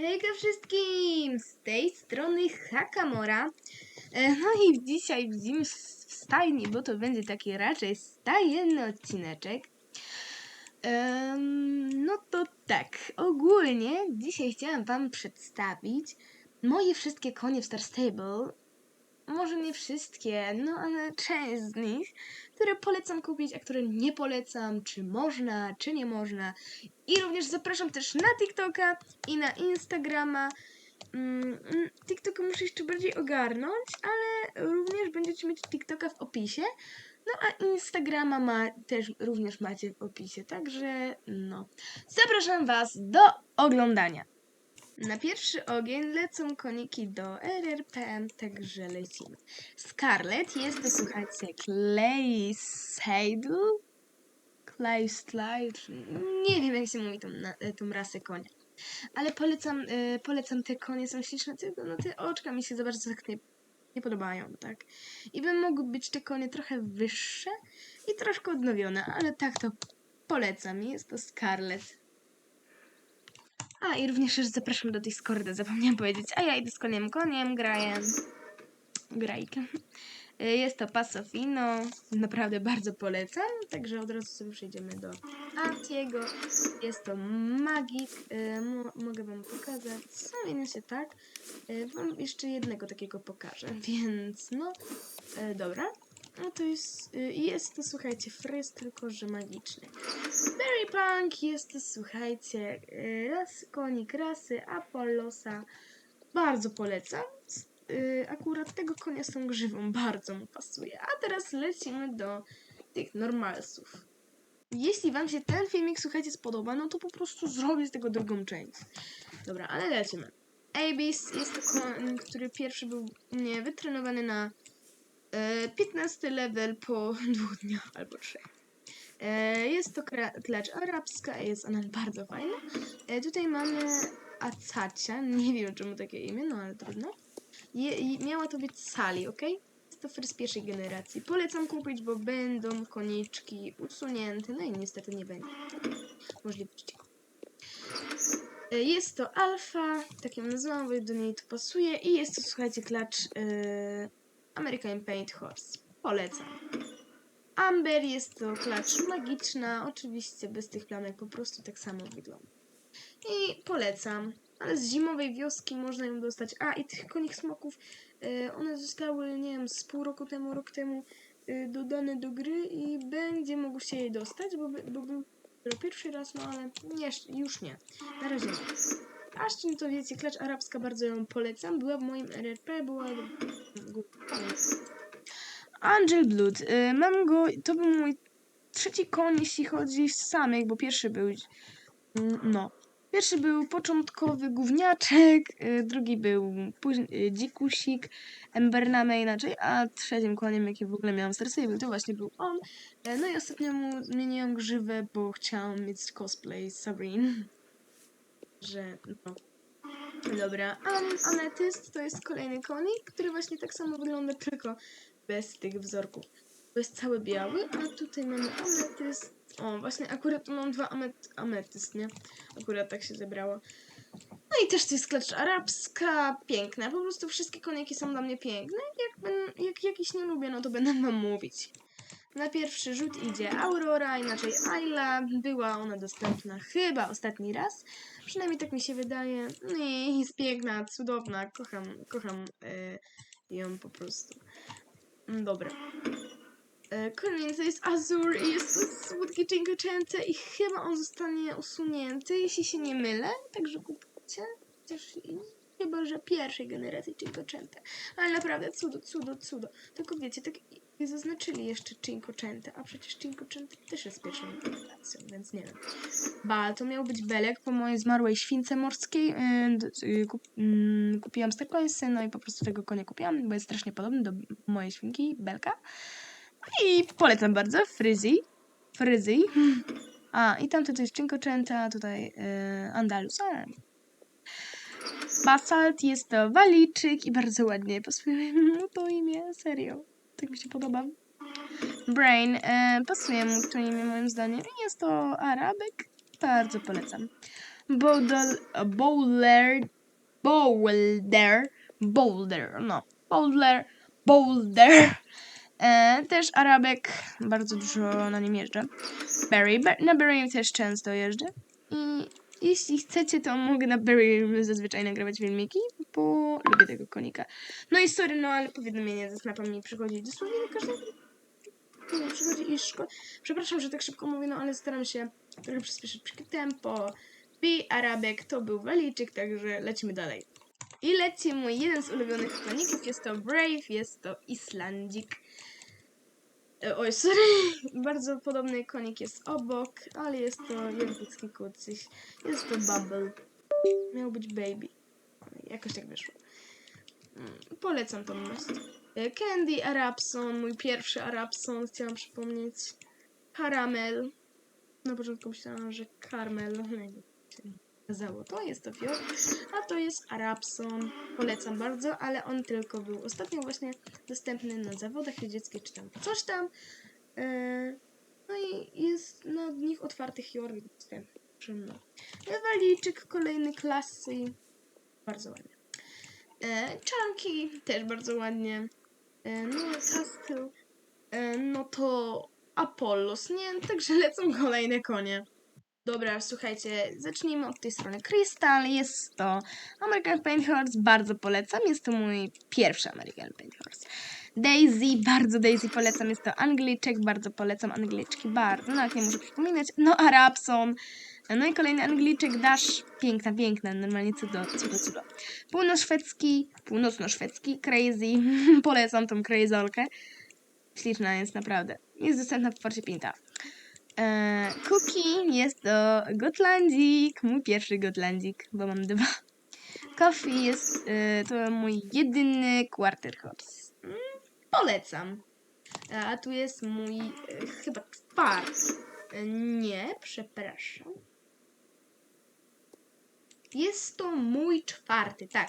Hejka wszystkim! Z tej strony Hakamora. E, No i dzisiaj widzimy w stajni, bo to będzie taki raczej stajenny odcineczek. No to tak, ogólnie dzisiaj chciałam wam przedstawić moje wszystkie konie w Star Stable. Może nie wszystkie, no ale część z nich, które polecam kupić, a które nie polecam, czy można, czy nie można. I również zapraszam też na TikToka i na Instagrama. Mm, mm, TikToka muszę jeszcze bardziej ogarnąć, ale również będziecie mieć TikToka w opisie. No a Instagrama ma, też również macie w opisie, także no. Zapraszam Was do oglądania. Na pierwszy ogień lecą koniki do RRP, także lecimy. Scarlet jest słuchajcie, Clay Seidel? Clay Slide? Nie wiem, jak się mówi tą, na, tą rasę konia. Ale polecam, y, polecam te konie, są śliczne, tylko no te oczka mi się za bardzo tak nie, nie podobają, tak? I by mogły być te konie trochę wyższe i troszkę odnowione, ale tak to polecam. Jest to Scarlet. A, i również też zapraszam do Discorda, zapomniałam powiedzieć. A ja idę z koniem, koniem, grajem. Grajkę. Y, Jest to Pasofino, naprawdę bardzo polecam, także od razu sobie przejdziemy do Antiego. Jest to Magik, y, mo- mogę wam pokazać, zamienię się tak. Y, Wam jeszcze jednego takiego pokażę, więc no, dobra. No to jest, y, jest to, słuchajcie, fryz, tylko że magiczny. Berry Punk jest to, słuchajcie, y, ras, konik rasy Apollosa. Bardzo polecam. Y, Akurat tego konia z tą grzywą bardzo mu pasuje. A teraz lecimy do tych normalsów. Jeśli wam się ten filmik, słuchajcie, spodoba, no to po prostu zrobię z tego drugą część. Dobra, ale lecimy. Abyss jest to koń, który pierwszy był nie wytrenowany na 15 level po dwóch dniach albo trzech. E, Jest to klacz arabska, jest ona bardzo fajna. E, Tutaj mamy Acacia, nie wiem czemu takie imię, no ale trudno. Je, miała to być Sally, ok? Jest to first pierwszej generacji. Polecam kupić, bo będą koniczki usunięte, no i niestety nie będzie możliwości. E, Jest to alfa, tak ją nazywam, bo do niej to pasuje i jest to, słuchajcie, klacz e, American Paint Horse. Polecam. Amber jest to klacz magiczna, oczywiście bez tych plamek, po prostu tak samo wygląda. I polecam. Ale z zimowej wioski można ją dostać. A, i tych konik smoków, e, one zostały, nie wiem, z pół roku temu, rok temu e, dodane do gry i będzie mógł się jej dostać, bo, bo był pierwszy raz, no ale nie, już nie. Na razie nie. Aszczyn to wiecie, klacz arabska, bardzo ją polecam. Była w moim RRP, była... Angel Blood. Y, mam go, to był mój trzeci koń, jeśli chodzi z samych, bo pierwszy był, mm, no, pierwszy był początkowy gówniaczek, y, drugi był później y, dzikusik, Embername inaczej, a trzecim koniem, jaki w ogóle miałam w Stable, to właśnie był on. No i ostatnio mu zmieniłam grzywę, bo chciałam mieć cosplay Sabrine. Że, no. Dobra, Am Ametyst to jest kolejny konik, który właśnie tak samo wygląda, tylko bez tych wzorków. To jest cały biały, a tutaj mamy ametyst. O, właśnie akurat tu mam dwa amet ametyst, nie? Akurat tak się zebrało. No i też to jest klacz arabska, piękna. Po prostu wszystkie koniki są dla mnie piękne. Jak, ben, jak jakiś nie lubię, no to będę wam mówić. Na pierwszy rzut idzie Aurora, inaczej Ayla. Była ona dostępna chyba ostatni raz. Przynajmniej tak mi się wydaje. No i jest piękna, cudowna. Kocham, kocham e, ją po prostu. Mm, Dobra. E, Kolejny to jest Azur i jest to słodki Cinquecente i chyba on zostanie usunięty, jeśli się nie mylę. Także kupcie. Chociaż chyba, że pierwszej generacji Cinquecente. Ale naprawdę cudo, cudo, cudo. Tylko wiecie, tak i zaznaczyli jeszcze Cinquecente, a przecież Cinquecente też jest pierwszą generacją, więc nie wiem. Ba, to miał być Belek po mojej zmarłej śwince morskiej. Yy, d- yy, kup, yy, kupiłam Star Coinsy, no i po prostu tego konia kupiłam, bo jest strasznie podobny do mojej świnki, Belka. No I polecam bardzo, Frizzy. Frizzy. A, i tamto to jest Cinquecenta, tutaj yy. Basalt jest to waliczyk i bardzo ładnie pasuje mu to imię, serio. Tak mi się podoba. Brain e, pasuje mu to imię moim zdaniem. Jest to Arabek. Bardzo polecam. Boulder, Boulder, Boulder, no, Boulder, Boulder. E, też Arabek, bardzo dużo na nim jeżdżę. Berry, Ber- na Berry też często jeżdżę. I jeśli chcecie, to mogę na Berry zazwyczaj nagrywać filmiki, bo lubię tego konika. No i sorry, no ale powiadomienie ze snapa mi przychodzi dosłownie każdym mi przychodzi i szko... Przepraszam, że tak szybko mówię, no ale staram się trochę przyspieszyć tempo. B, Arabek, to był Walijczyk, także lecimy dalej. I leci mój jeden z ulubionych koników, jest to Brave, jest to Islandzik. E, Oj, sorry, bardzo podobny konik jest obok, ale jest to języcki kucyś. Jest to Bubble. Miał być Baby. Jakoś tak wyszło. Mm, Polecam tą most. E, Candy Arabson, mój pierwszy Arabson, chciałam przypomnieć. Caramel. Na początku myślałam, że Carmel. No okazało. To jest to Fior, a to jest Arabson. Polecam bardzo, ale on tylko był ostatnio właśnie dostępny na zawodach jeździeckie czy tam coś tam. E, No i jest na nich otwartych Fior dostępny. No. Walijczyk kolejny klasy. Bardzo ładnie. E, też bardzo ładnie. E, no, Castle. E, no to Apollos, nie? Także lecą kolejne konie. Dobra, słuchajcie, zacznijmy od tej strony. Crystal jest to American Paint Horse, bardzo polecam. Jest to mój pierwszy American Paint Horse. Daisy, bardzo Daisy polecam. Jest to Angliczek, bardzo polecam. Angliczki bardzo, nawet nie muszę przypominać. No, Arabson. No i kolejny Angliczek, Dash. Piękna, piękna, normalnie cudo, cudo, cudo. Półnoszwedzki, północnoszwedzki, Crazy. polecam tą Crazolkę. Śliczna jest, naprawdę. Jest dostępna w forcie Pinta. Eee, Cookie jest to Gotlandzik, mój pierwszy Gotlandzik, bo mam dwa. Coffee jest e, to mój jedyny quarter. Mm, polecam. E, A tu jest mój e, chyba czwarty. E, Nie, przepraszam. Jest to mój czwarty, tak.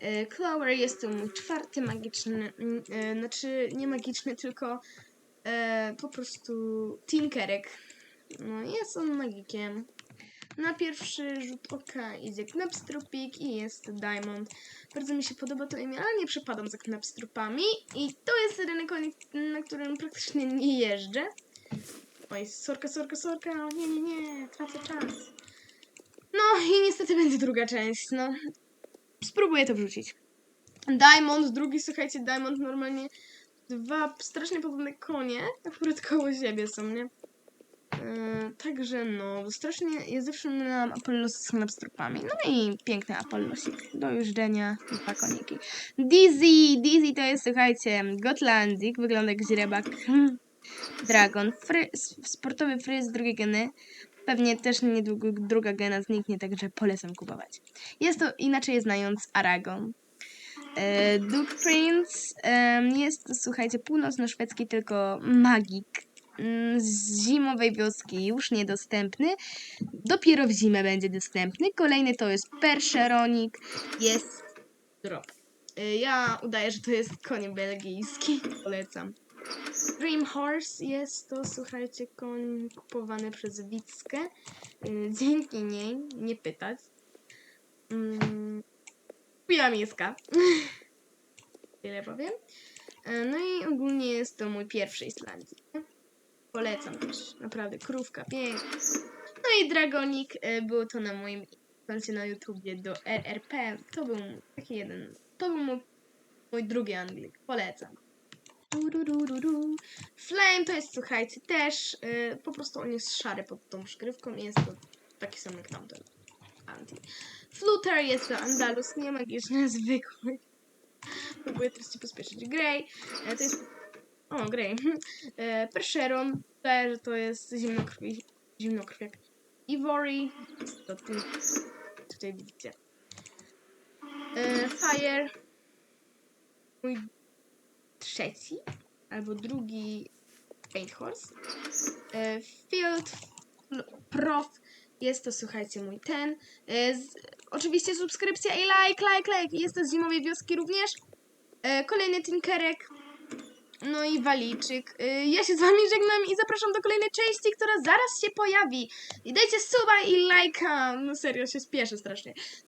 E, Clower jest to mój czwarty magiczny, mm, e, znaczy nie magiczny, tylko e, po prostu Tinkerek. No, jest on magikiem. Na pierwszy rzut oka idzie Knapstrupik i jest Diamond. Bardzo mi się podoba to imię, ale nie przepadam za Knapstrupami. I to jest konik, na którym praktycznie nie jeżdżę. Oj, sorka, sorka, sorka. Nie, nie, nie, tracę czas. No i niestety będzie druga część, no. Spróbuję to wrzucić. Diamond, drugi, słuchajcie, Diamond normalnie dwa strasznie podobne konie, akurat koło siebie są, nie? Yy, także no, strasznie, ja zawsze miałam Apollos z knapstrupami. No i piękny Apollosik do jeżdżenia, dwa koniki. Dizzy, Dizzy to jest, słuchajcie, Gotlandzik, wygląda jak źrebak. Dragon, fry, sportowy fryz drugiej geny. Pewnie też niedługo druga gena zniknie, także polecam kupować. Jest to inaczej znając Aragon. E, Duke Prince em, jest, słuchajcie, północno-szwedzki, tylko magik z zimowej wioski, już niedostępny. Dopiero w zimę będzie dostępny. Kolejny to jest Percheronik, jest drop. E, Ja udaję, że to jest koń belgijski, polecam. Dream Horse jest to, słuchajcie, koń kupowany przez Wickę. E, Dzięki niej, nie pytać. Mm, Kupiła miejska. Tyle powiem. E, No i ogólnie jest to mój pierwszy Islandii. Polecam też. Naprawdę, krówka, piękna. No i Dragonik, e, było to na moim koncie na YouTubie do RRP. To był taki jeden, to był mój, mój drugi Anglik. Polecam. Flame to jest, słuchajcie, też e, po prostu on jest szary pod tą szkrywką i jest to taki sam jak tamten. Anti. Flutter jest to Andalus, nie magiczny, zwykły. Próbuję teraz się pospieszyć. Grey, e, to jest... O, Grey. E, Percheron, też to jest zimnokrwi... zimnokrwiak. Ivory, to tu, tutaj widzicie. E, Fire, mój trzeci, albo drugi Paint Horse. E, Field Prof jest to, słuchajcie, mój ten. E, z, oczywiście subskrypcja i like, like, like. Jest to z zimowej wioski również. E, kolejny Tinkerek. No i waliczyk. Y, Ja się z wami żegnam i zapraszam do kolejnej części, która zaraz się pojawi. I dajcie suba i lajka. No serio, się spieszę strasznie.